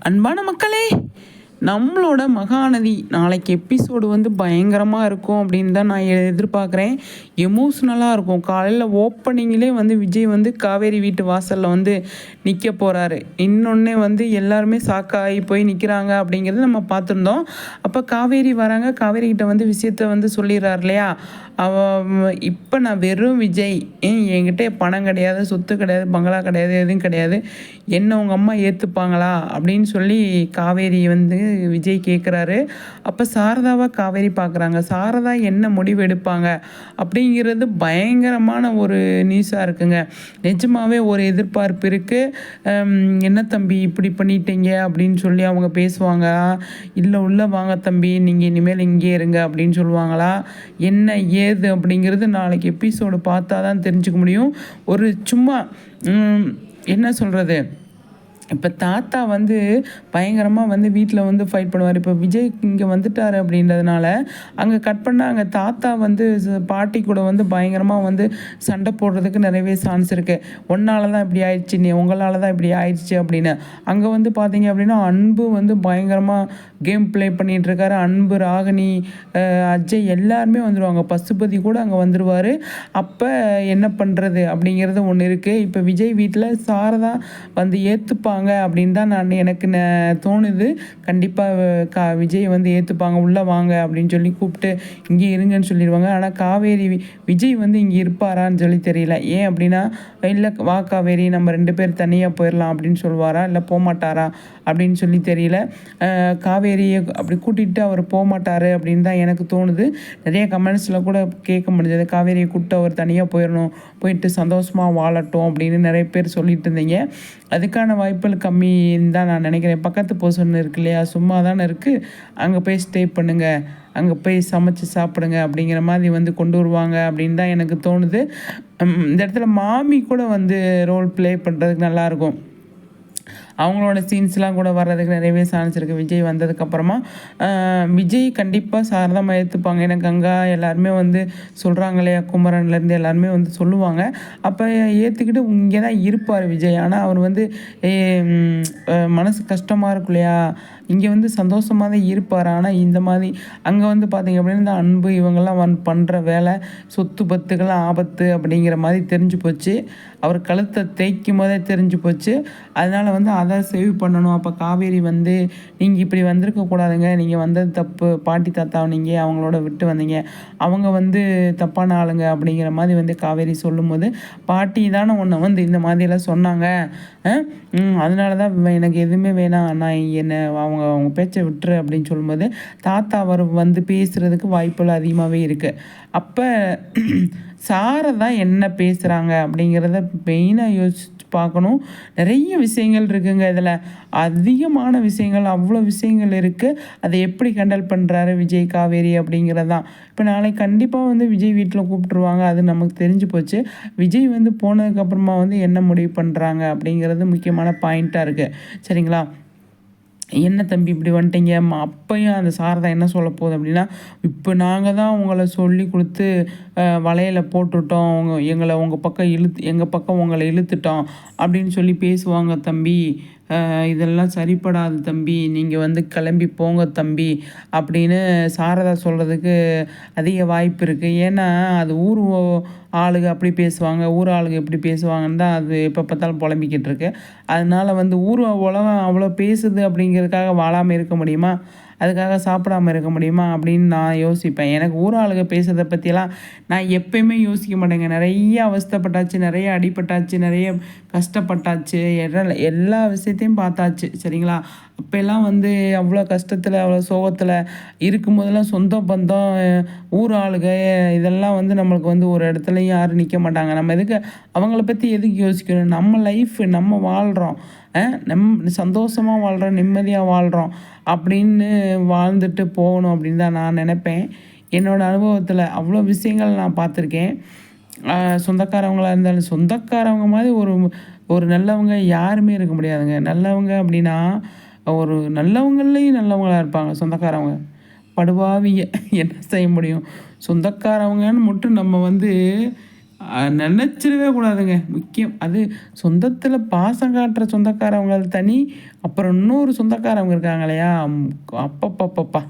அன்பான மக்களே நம்மளோட மகாநதி நாளைக்கு எபிசோடு வந்து பயங்கரமாக இருக்கும் அப்படின்னு தான் நான் எதிர்பார்க்குறேன். எமோஷ்னலாக இருக்கும். காலையில் ஓப்பனிங்லேயே வந்து விஜய் வந்து காவேரி வீட்டு வாசலில் வந்து நிற்க போகிறாரு இன்னொன்னே வந்து எல்லாருமே சாக்காகி போய் நிற்கிறாங்க அப்படிங்கிறது நம்ம பார்த்துருந்தோம். அப்போ காவேரி வராங்க. காவேரி கிட்ட வந்து விஷயத்த வந்து சொல்லிடுறாரு இல்லையா? அவ இப்போ நான் வெறும் விஜய். என்கிட்ட பணம் கிடையாது சொத்து கிடையாது பங்களா கிடையாது எதுவும் கிடையாது. என்ன உங்கள் அம்மா ஏற்றுப்பாங்களா அப்படின்னு சொல்லி காவேரி வந்து விஜய் கேட்குறாரு அப்போ சாரதாவாக காவேரி பார்க்குறாங்க சாரதா என்ன முடிவு எடுப்பாங்க? அப்படிங்கிறது பயங்கரமான ஒரு நியூஸாக இருக்குங்க. நிஜமாவே ஒரு எதிர்பார்ப்பு இருக்குது என்ன தம்பி இப்படி பண்ணிட்டீங்க? அப்படின்னு சொல்லி அவங்க பேசுவாங்க இல்லை உள்ளே வாங்க தம்பி நீங்கள் இனிமேல் இங்கே இருங்க அப்படின்னு சொல்லுவாங்களா? என்ன ஏது அப்படிங்கிறது நாளைக்கு எபிசோடு பார்த்தா தான் தெரிஞ்சுக்க முடியும். ஒரு சும்மா என்ன சொல்கிறது இப்போ தாத்தா வந்து பயங்கரமாக வந்து வீட்டில் வந்து ஃபைட் பண்ணுவார். இப்போ விஜய் இங்கே வந்துட்டார் அப்படின்றதுனால அங்கே கட் பண்ணால் அங்கே தாத்தா வந்து பாட்டி கூட வந்து பயங்கரமாக வந்து சண்டை போடுறதுக்கு நிறையவே சான்ஸ் இருக்குது ஒன்னால தான் இப்படி ஆயிடுச்சு நீ உங்களால் தான் இப்படி ஆயிடுச்சு அப்படின்னு. அங்கே வந்து பார்த்தீங்க அப்படின்னா அன்பு வந்து பயங்கரமாக கேம் ப்ளே பண்ணிகிட்ருக்காரு அன்பு ராகினி அஜய் எல்லாருமே வந்துடுவாங்க பசுபதி கூட அங்கே வந்துடுவார் அப்போ என்ன பண்ணுறது அப்படிங்கிறது ஒன்று இருக்குது இப்போ விஜய் வீட்டில் சாரதா வந்து ஏற்றுப்பாங்க அப்படின்னு தான் நான் எனக்கு ந- தோணுது. கண்டிப்பாக கா விஜய் வந்து ஏற்றுப்பாங்க உள்ளே வாங்க அப்படின்னு சொல்லி கூப்பிட்டு இங்கே இருங்கன்னு சொல்லிடுவாங்க. ஆனால் காவேரி விஜய் வந்து இங்கே இருப்பாரான்னு சொல்லி தெரியல. ஏன் அப்படின்னா இல்லை வா காவேரி நம்ம ரெண்டு பேர் தனியாக போயிடலாம் அப்படின்னு சொல்லுவாரா? இல்லை போகமாட்டாரா அப்படின்னு சொல்லி தெரியல. காவேரியை அப்படி கூட்டிகிட்டு அவர் போகமாட்டார் அப்படின்னு தான் எனக்கு தோணுது. நிறைய கமெண்ட்ஸில் கூட கேட்க முடிஞ்சது. காவேரியை கூப்பிட்டு அவர் தனியாக போயிடணும் போயிட்டு சந்தோஷமாக வாழட்டும் அப்படின்னு நிறைய பேர் சொல்லிட்டு இருந்தீங்க. அதுக்கான வாய்ப்பு வாய்ப்புகள் கம்மின்னு தான் நான் நினைக்கிறேன். பக்கத்து போசன் இருக்கு இல்லையா? சும்மா தானே இருக்குது அங்கே போய் ஸ்டே பண்ணுங்கள் அங்கே போய் சமைச்சு சாப்பிடுங்க அப்படிங்கிற மாதிரி வந்து கொண்டு வருவாங்க அப்படின்னு தான் எனக்கு தோணுது. இந்த இடத்துல மாமி கூட வந்து ரோல் ப்ளே பண்ணுறதுக்கு நல்லாயிருக்கும் அவங்களோட சீன்ஸ்லாம் கூட வர்றதுக்கு நிறையவே சான்ஸ் இருக்குது விஜய் வந்ததுக்கப்புறமா விஜய் கண்டிப்பாக சாரதமாக ஏற்றுப்பாங்க ஏன்னா கங்கா எல்லாருமே வந்து சொல்கிறாங்க இல்லையா குமரன்லேருந்து எல்லாருமே வந்து சொல்லுவாங்க. அப்போ ஏற்றுக்கிட்டு இங்கே தான் இருப்பார் விஜய். ஆனால் அவர் வந்து மனசு கஷ்டமாக இருக்கும் இல்லையா? இங்கே வந்து சந்தோஷமாக தான் இருப்பார். ஆனால் இந்த மாதிரி அங்கே வந்து பார்த்தீங்க அப்படின்னா இந்த அன்பு இவங்கெல்லாம் வந்து பண்ணுற வேலை சொத்து பத்துக்கெல்லாம் ஆபத்து அப்படிங்கிற மாதிரி தெரிஞ்சு போச்சு. அவர் கழுத்தை தேய்க்கும் போதே தெரிஞ்சு போச்சு. அதனால் வந்து அதை சேவ் பண்ணணும். அப்போ காவேரி வந்து நீங்கள் இப்படி வந்திருக்க கூடாதுங்க. நீங்கள் வந்தது தப்பு. பாட்டி தாத்தாவை நீங்கள் அவங்களோட விட்டு வந்தீங்க. அவங்க வந்து தப்பான ஆளுங்க. அப்படிங்கிற மாதிரி வந்து காவேரி சொல்லும்போது பாட்டி தானே உன்னை வந்து இந்த மாதிரியெல்லாம் சொன்னாங்க. அதனால தான் எனக்கு எதுவுமே வேணாம். நான் என்னை அவங்க அவங்க பேச்சை விட்டுரு அப்படின்னு சொல்லும்போது தாத்தா அவர் வந்து பேசுகிறதுக்கு வாய்ப்புகள் அதிகமாகவே இருக்குது அப்போ சாரதா என்ன பேசுகிறாங்க அப்படிங்கிறத மெயினாக யோசிச்சு பார்க்கணும். நிறைய விஷயங்கள் இருக்குங்க இதில். அதிகமான விஷயங்கள் அவ்வளோ விஷயங்கள் இருக்குது அதை எப்படி கண்டல் பண்ணுறாரு விஜய் காவேரி அப்படிங்கிறது தான் இப்போ நாளைக்கு கண்டிப்பாக வந்து விஜய் வீட்டில் கூப்பிட்ருவாங்க அது நமக்கு தெரிஞ்சு போச்சு. விஜய் வந்து போனதுக்கப்புறமா வந்து என்ன முடிவு பண்ணுறாங்க அப்படிங்கிறது முக்கியமான பாயிண்ட்டாக இருக்குது சரிங்களா? என்ன தம்பி இப்படி வந்துட்டீங்க? அப்பையும் அந்த சாரதா என்ன சொல்ல போகுது அப்படின்னா இப்போ நாங்கள் தான் உங்களை சொல்லி கொடுத்து வலையில் வலையில போட்டுட்டோம். உங்க எங்களை உங்கள் பக்கம் இழுத்து எங்கள் பக்கம் உங்களை இழுத்துட்டோம் அப்படின்னு சொல்லி பேசுவாங்க தம்பி. இதெல்லாம் சரிப்படாது தம்பி. நீங்கள் வந்து கிளம்பி போங்க தம்பி அப்படின்னு சாரதா சொல்கிறதுக்கு அதிக வாய்ப்பு இருக்குது ஏன்னா அது ஊர் ஆளுங்க அப்படி பேசுவாங்க. ஊர் ஆளுங்க எப்படி பேசுவாங்கன்னு தான் அது எப்போ பார்த்தாலும் புலம்பிக்கிட்டு இருக்கு. அதனால வந்து ஊர் உலகம் அவ்வளோ பேசுது அப்படிங்கிறதுக்காக வாழாமல் இருக்க முடியுமா? அதுக்காக சாப்பிடாம இருக்க முடியுமா அப்படின்னு நான் யோசிப்பேன். எனக்கு ஊர் ஆளுங்க பேசுறதை பற்றிலாம் நான் எப்பயுமே யோசிக்க மாட்டேங்க. நிறைய அவஸ்தைப்பட்டாச்சு நிறைய அடிப்பட்டாச்சு நிறைய கஷ்டப்பட்டாச்சு. எல்லா எல்லா விஷயத்தையும் பார்த்தாச்சு. சரிங்களா? அப்போல்லாம் வந்து அவ்வளோ கஷ்டத்தில் அவ்வளோ சோகத்தில் இருக்கும்போதெல்லாம் சொந்த பந்தம் ஊர் ஆளுக இதெல்லாம் வந்து நம்மளுக்கு வந்து ஒரு இடத்துலையும் யாரும் நிற்க மாட்டாங்க. நம்ம எதுக்கு அவங்கள பற்றி எதுக்கு யோசிக்கணும்? நம்ம லைஃப் நம்ம வாழ்கிறோம் நம் சந்தோஷமாக வாழ்கிறோம் நிம்மதியாக வாழ்கிறோம் அப்படின்னு வாழ்ந்துட்டு போகணும் அப்படின்னு தான் நான் நினைப்பேன். என்னோடய அனுபவத்தில் அவ்வளோ விஷயங்கள் நான் பார்த்துருக்கேன். சொந்தக்காரவங்களாக இருந்தாலும் சொந்தக்காரவங்க மாதிரி ஒரு ஒரு நல்லவங்க யாருமே இருக்க முடியாதுங்க. நல்லவங்க அப்படின்னா ஒரு நல்லவங்கள்லேயும் நல்லவங்களா இருப்பாங்க சொந்தக்காரவங்க. படுவாவிங்க என்ன செய்ய முடியும்? சொந்தக்காரவங்கன்னு மட்டும் நம்ம வந்து நினச்சிடவே கூடாதுங்க. முக்கியம் அது சொந்தத்தில் பாசம் காட்டுற சொந்தக்காரவங்க தனி அப்புறம் இன்னொரு சொந்தக்காரவங்க இருக்காங்க இல்லையா? அப்பப்பப்பப்பா.